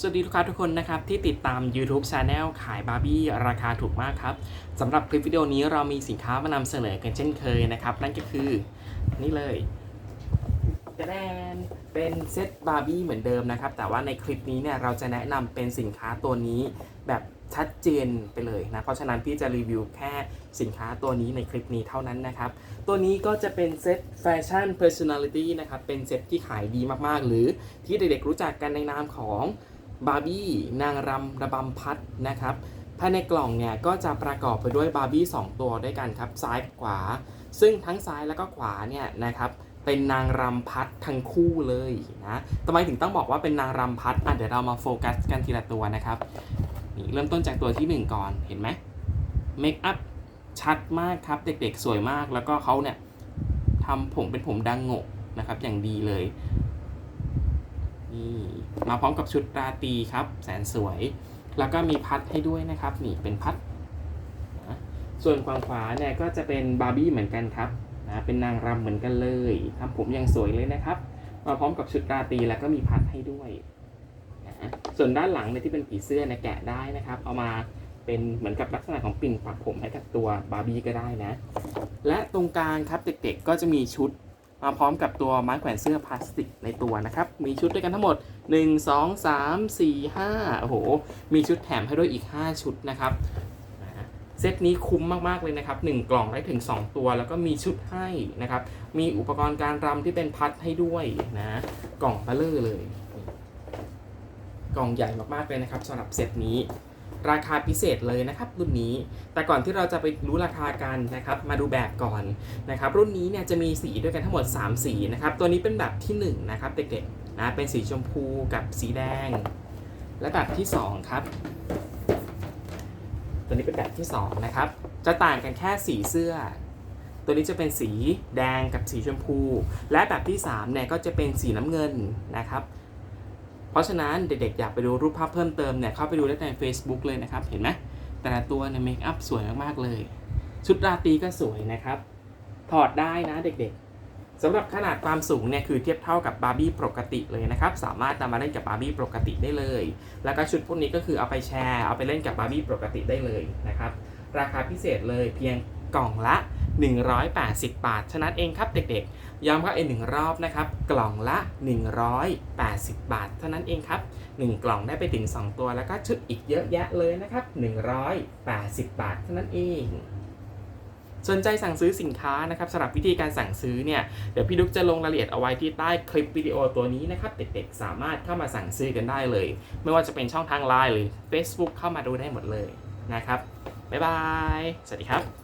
สวัสดีลูกค้าทุกคนนะครับที่ติดตาม YouTube Channel ขายบาร์บี้ราคาถูกมากครับสำหรับคลิปวิดีโอนี้เรามีสินค้ามานำเสนอกันเช่นเคยนะครับ นั่นก็คือนี่เลยแดนเป็นเซตบาร์บี้เหมือนเดิมนะครับ แต่ว่าในคลิปนี้เนี่ยเราจะแนะนำเป็นสินค้าตัวนี้แบบชัดเจนไปเลยนะ เพราะฉะนั้นพี่จะรีวิวแค่สินค้าตัวนี้ในคลิปนี้เท่านั้นนะครับ ตัวนี้ก็จะเป็นเซตแฟชั่น personality นะครับ เป็นเซตที่ขายดีมากๆ หรือที่เด็กๆรู้จักกันในนามของ บาร์บี้นางรำระบำพัดนะครับภายในกล่องเนี่ยก็จะประกอบไปด้วยบาร์บี้2ตัวด้วยกันครับซ้ายขวา ซึ่งทั้งซ้ายแล้วก็ขวาเนี่ยนะครับเป็นนางรำพัดทั้งคู่เลยนะทำไมถึงต้องบอกว่าเป็นนางรำพัดอะเดี๋ยวเรามาโฟกัสกันทีละตัวนะครับนี่เริ่มต้นจากตัวที่ 1 ก่อนเห็นไหมเมคอัพชัดมากครับ เด็กๆ สวยมากแล้วก็เขาเนี่ยทำผมเป็นผมดังโงกนะครับอย่างดีเลย นี่มาพร้อมกับชุดราตรีครับ แสนสวย แล้วก็มีพัดให้ด้วยนะครับ นี่เป็นพัดนะส่วนฝั่งขวาเนี่ยก็จะเป็นบาร์บี้เหมือนกันครับนะเป็นนางรำเหมือนกันเลยทำผมยังสวยเลยนะครับ มาพร้อมกับชุดราตรีแล้วก็มีพัดให้ด้วยนะส่วนด้านหลังเนี่ยที่เป็นผีเสื้อนี่ยแกะได้นะครับ เอามาเป็นเหมือนกับลักษณะของปิ่นปักผมให้กับตัวบาร์บี้ก็ได้นะ และตรงกลางครับเด็กๆก็จะมีชุด มาพร้อมกับตัวไม้แขวนเสื้อพลาสติกในตัวนะครับ มีชุดด้วยกันทั้งหมด 1 2 3 4 5โอ้โห มีชุดแถมให้ด้วยอีก 5 ชุดนะครับ เซตนี้คุ้มมาก ๆ เลยนะครับ 1 กล่องได้ถึง 2 ตัว แล้วก็มีชุดให้นะครับ มีอุปกรณ์การรำที่เป็นพัดให้ด้วยนะ กล่องเบลเลอร์เลย กล่องใหญ่มาก ๆ เลยนะครับสำหรับเซตนี้ ราคาพิเศษเลยนะครับรุ่นนี้ แต่ก่อนที่เราจะไปรู้ราคากันนะครับมาดูแบบก่อนนะครับรุ่นนี้เนี่ยจะมีสีด้วยกันทั้งหมด 3 สีนะครับตัวนี้เป็นแบบที่1นะครับเด็กๆนะเป็นสีชมพูกับสีแดง และแบบที่ 2 ครับ ตัวนี้เป็นแบบที่2นะครับจะต่างกันแค่สีเสื้อตัวนี้จะเป็นสีแดงกับสีชมพู และแบบที่3เนี่ยก็จะเป็นสีน้ำเงินนะครับ เพราะฉะนั้นเด็กๆ อยากไปดูรูปภาพเพิ่มเติมเนี่ยเข้าไปดูได้ใน Facebook เลยนะครับ เห็นไหมแต่ละตัวเนี่ยเมคอัพสวยมากๆเลย ชุดราตรีก็สวยนะครับ ถอดได้นะเด็กๆสำหรับขนาดความสูงเนี่ยคือเทียบเท่ากับบาร์บี้ปกติเลยนะครับ สามารถนำมาเล่นกับบาร์บี้ปกติได้เลย แล้วก็ชุดพวกนี้ก็คือเอาไปแชร์เอาไปเล่นกับบาร์บี้ปกติได้เลยนะครับ ราคาพิเศษเลยเพียงกล่องละ 180 บาทเท่านั้นเองครับเด็กๆ ย้ำก็อีกหนึ่งรอบนะครับ กล่องละ 180 บาทเท่านั้นเองครับ 1 กล่องได้ไปถึง 2 ตัวแล้วก็ชุดอีกเยอะแยะเลยนะครับ 180 บาทเท่านั้นเองสนใจสั่งซื้อสินค้านะครับสำหรับวิธีการสั่งซื้อเนี่ยเดี๋ยวพี่ดุ๊กจะลงรายละเอียดเอาไว้ที่ใต้คลิปวิดีโอตัวนี้นะครับเด็กๆสามารถเข้ามาสั่งซื้อกันได้เลย ไม่ว่าจะเป็นช่องทาง Line หรือ Facebook เข้ามาดูได้หมดเลยนะครับบ๊ายบาย สวัสดีครับ